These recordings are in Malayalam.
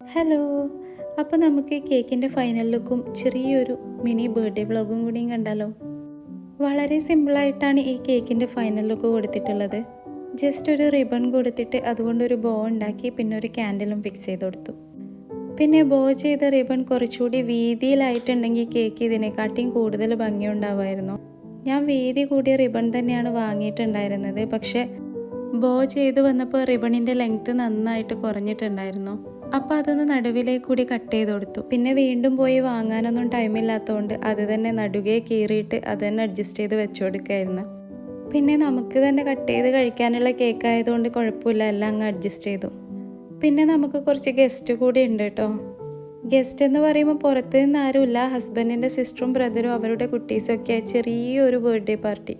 ഹലോ. അപ്പോൾ നമുക്ക് കേക്കിന്റെ ഫൈനൽ ലുക്കും ചെറിയൊരു മിനി ബർത്ത്ഡേ വ്ളോഗും കൂടിയും കണ്ടാലോ? വളരെ സിമ്പിളായിട്ടാണ് ഈ കേക്കിന്റെ ഫൈനൽ ലുക്ക് കൊടുത്തിട്ടുള്ളത്. ജസ്റ്റ് ഒരു റിബൺ കൊടുത്തിട്ട് അതുകൊണ്ടൊരു ബോ ഉണ്ടാക്കി പിന്നെ ഒരു ക്യാൻഡിലും ഫിക്സ് ചെയ്ത് കൊടുത്തു. പിന്നെ ബോ ചെയ്ത റിബൺ കുറച്ചുകൂടി വീതിയിലായിട്ടുണ്ടെങ്കിൽ കേക്ക് ഇതിനെക്കാട്ടിയും കൂടുതൽ ഭംഗിയുണ്ടാവുമായിരുന്നു ഞാൻ വീതി കൂടിയ റിബൺ തന്നെയാണ് വാങ്ങിയിട്ടുണ്ടായിരുന്നത്. പക്ഷേ ബോ ചെയ്ത് വന്നപ്പോൾ റിബണിന്റെ ലെങ്ത്ത് നന്നായിട്ട് കുറഞ്ഞിട്ടുണ്ടായിരുന്നു. അപ്പോൾ അതൊന്ന് നടുവിലേക്ക് കൂടി കട്ട് ചെയ്ത് കൊടുത്തു. പിന്നെ വീണ്ടും പോയി വാങ്ങാനൊന്നും ടൈമില്ലാത്തതുകൊണ്ട് അത് തന്നെ നടുകെ കീറിയിട്ട് അത് തന്നെ അഡ്ജസ്റ്റ് ചെയ്ത് വെച്ചു കൊടുക്കായിരുന്നു. പിന്നെ നമുക്ക് തന്നെ കട്ട് ചെയ്ത് കഴിക്കാനുള്ള കേക്ക് ആയതുകൊണ്ട് കുഴപ്പമില്ല എല്ലാം അങ്ങ് അഡ്ജസ്റ്റ് ചെയ്തു. പിന്നെ നമുക്ക് കുറച്ച് ഗസ്റ്റ് കൂടി ഉണ്ട് കേട്ടോ. ഗസ്റ്റ് എന്ന് പറയുമ്പോൾ പുറത്ത് നിന്ന് ആരുമില്ല. ഹസ്ബൻഡിന്റെ സിസ്റ്ററും ബ്രദറും അവരുടെ കുട്ടീസും ഒക്കെ ചെറിയൊരു ബർത്ത്ഡേ പാർട്ടി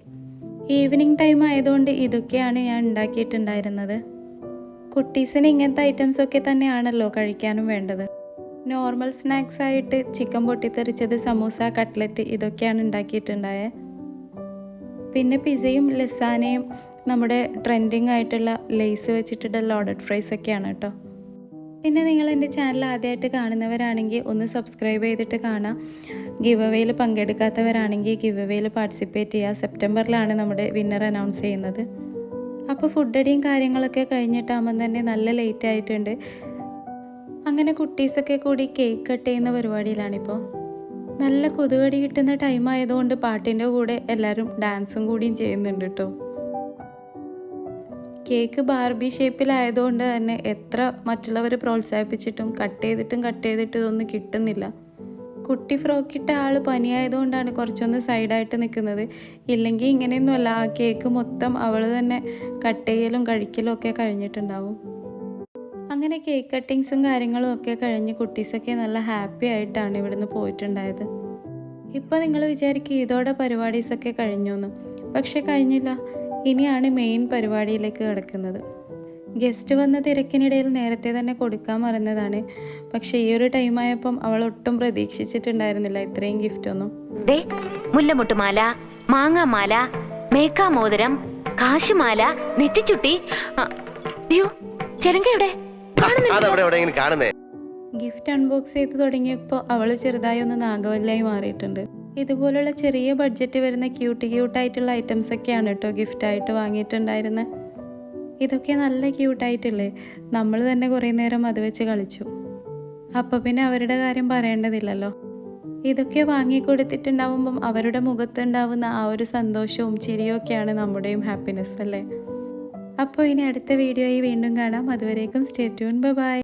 ഈവനിങ് ടൈം ആയതുകൊണ്ട് ഇതൊക്കെയാണ് ഞാൻ ഉണ്ടാക്കിയിട്ടുണ്ടായിരുന്നത്. കുട്ടീസിന് ഇങ്ങനത്തെ ഐറ്റംസ് ഒക്കെ തന്നെയാണല്ലോ കഴിക്കാനും വേണ്ടത്. നോർമൽ സ്നാക്സ് ആയിട്ട് ചിക്കൻ പൊട്ടിത്തെറിച്ചത് സമൂസ കട്ട്ലറ്റ് ഇതൊക്കെയാണ് ഉണ്ടാക്കിയിട്ടുണ്ടായത് പിന്നെ പിസയും ലസാനയും നമ്മുടെ ട്രെൻഡിങ് ആയിട്ടുള്ള ലേസ് വെച്ചിട്ടുള്ള ലോഡഡ് ഫ്രൈസ് ഒക്കെയാണ് കേട്ടോ പിന്നെ നിങ്ങൾ എന്റെ ചാനൽ ആദ്യമായിട്ട് കാണുന്നവരാണെങ്കിൽ ഒന്ന് സബ്സ്ക്രൈബ് ചെയ്തിട്ട് കാണാം. ഗിവ് അവേയിൽ പങ്കെടുക്കാത്തവരാണെങ്കിൽ ഗിവ് അവേയിൽ പാർട്ടിസിപ്പേറ്റ് ചെയ്യുക. സെപ്റ്റംബറിലാണ് നമ്മുടെ വിന്നർ അനൗൺസ് ചെയ്യുന്നത്. അപ്പോൾ ഫുഡ് അടിയും കാര്യങ്ങളൊക്കെ കഴിഞ്ഞിട്ടാകുമ്പം തന്നെ നല്ല ലേറ്റ് ആയിട്ടുണ്ട്. അങ്ങനെ കുട്ടീസൊക്കെ കൂടി കേക്ക് കട്ട് ചെയ്യുന്ന പരിപാടിയിലാണിപ്പോൾ. നല്ല കൊതുകടി കിട്ടുന്ന ടൈം ആയതുകൊണ്ട് പാട്ടിന്റെ കൂടെ എല്ലാവരും ഡാൻസും കൂടിയും ചെയ്യുന്നുണ്ട് കേട്ടോ. കേക്ക് ബാർബി ഷേപ്പിലായതുകൊണ്ട് തന്നെ എത്ര മറ്റുള്ളവർ പ്രോത്സാഹിപ്പിച്ചിട്ടും കട്ട് ചെയ്തിട്ടും കട്ട് ചെയ്തിട്ടും ഇതൊന്നും കിട്ടുന്നില്ല. കുട്ടി ഫ്രോക്കിട്ട ആൾ പനിയായതുകൊണ്ടാണ് കുറച്ചൊന്ന് സൈഡായിട്ട് നിൽക്കുന്നത്. ഇല്ലെങ്കിൽ ഇങ്ങനെയൊന്നുമല്ല ആ കേക്ക് മൊത്തം അവൾ തന്നെ കട്ട് ചെയ്യലും കഴിക്കലും ഒക്കെ കഴിഞ്ഞിട്ടുണ്ടാവും. അങ്ങനെ കേക്ക് കട്ടിങ്സും കാര്യങ്ങളും ഒക്കെ കഴിഞ്ഞ് കുട്ടീസൊക്കെ നല്ല ഹാപ്പി ആയിട്ടാണ് ഇവിടുന്ന് പോയിട്ടുണ്ടായത്. ഇപ്പോൾ നിങ്ങൾ വിചാരിക്കും ഇതോടെ പരിപാടീസൊക്കെ കഴിഞ്ഞു എന്ന് പക്ഷെ കഴിഞ്ഞില്ല. ഇനിയാണ് മെയിൻ പരിപാടിയിലേക്ക് കിടക്കുന്നത്. ഗസ്റ്റ് വന്ന തിരക്കിനിടയിൽ നേരത്തെ തന്നെ കൊടുക്കാൻ മറന്നതാണ്. പക്ഷെ ഈ ഒരു ടൈമായപ്പം അവൾ ഒട്ടും പ്രതീക്ഷിച്ചിട്ടുണ്ടായിരുന്നില്ല ഇത്രയും ഗിഫ്റ്റ് ഒന്നും. ദേ മുല്ലമുട്ടുമാല മാങ്ങാമാല മേക്കാമോതിരം കാശുമാല നെറ്റിച്ചുട്ടി അയ്യോ ചെലങ്കയുടെ ഗിഫ്റ്റ് അൺബോക്സ് ചെയ്ത് തുടങ്ങിയപ്പോൾ അവൾ ചെറുതായി ഒന്ന് നാഗവല്ലായി മാറിയിട്ടുണ്ട്. ഇതുപോലുള്ള ചെറിയ ബഡ്ജറ്റ് വരുന്ന ക്യൂട്ട് ക്യൂട്ടായിട്ടുള്ള ഐറ്റംസ് ഒക്കെയാണ് കേട്ടോ ഗിഫ്റ്റായിട്ട് വാങ്ങിയിട്ടുണ്ടായിരുന്നത് ഇതൊക്കെ നല്ല ക്യൂട്ടായിട്ടില്ലേ നമ്മൾ തന്നെ കുറേ നേരം അത് വെച്ച് കളിച്ചു. അപ്പോൾ പിന്നെ അവരുടെ കാര്യം പറയേണ്ടതില്ലല്ലോ. ഇതൊക്കെ വാങ്ങിക്കൊടുത്തിട്ടുണ്ടാവുമ്പം അവരുടെ മുഖത്തുണ്ടാവുന്ന ആ ഒരു സന്തോഷവും ചിരിയൊക്കെയാണ് നമ്മുടെയും ഹാപ്പിനെസ് അല്ലേ? അപ്പോൾ ഇനി അടുത്ത വീഡിയോയിൽ വീണ്ടും കാണാം. അതുവരേക്കും സ്റ്റേ ട്യൂൺ ബൈ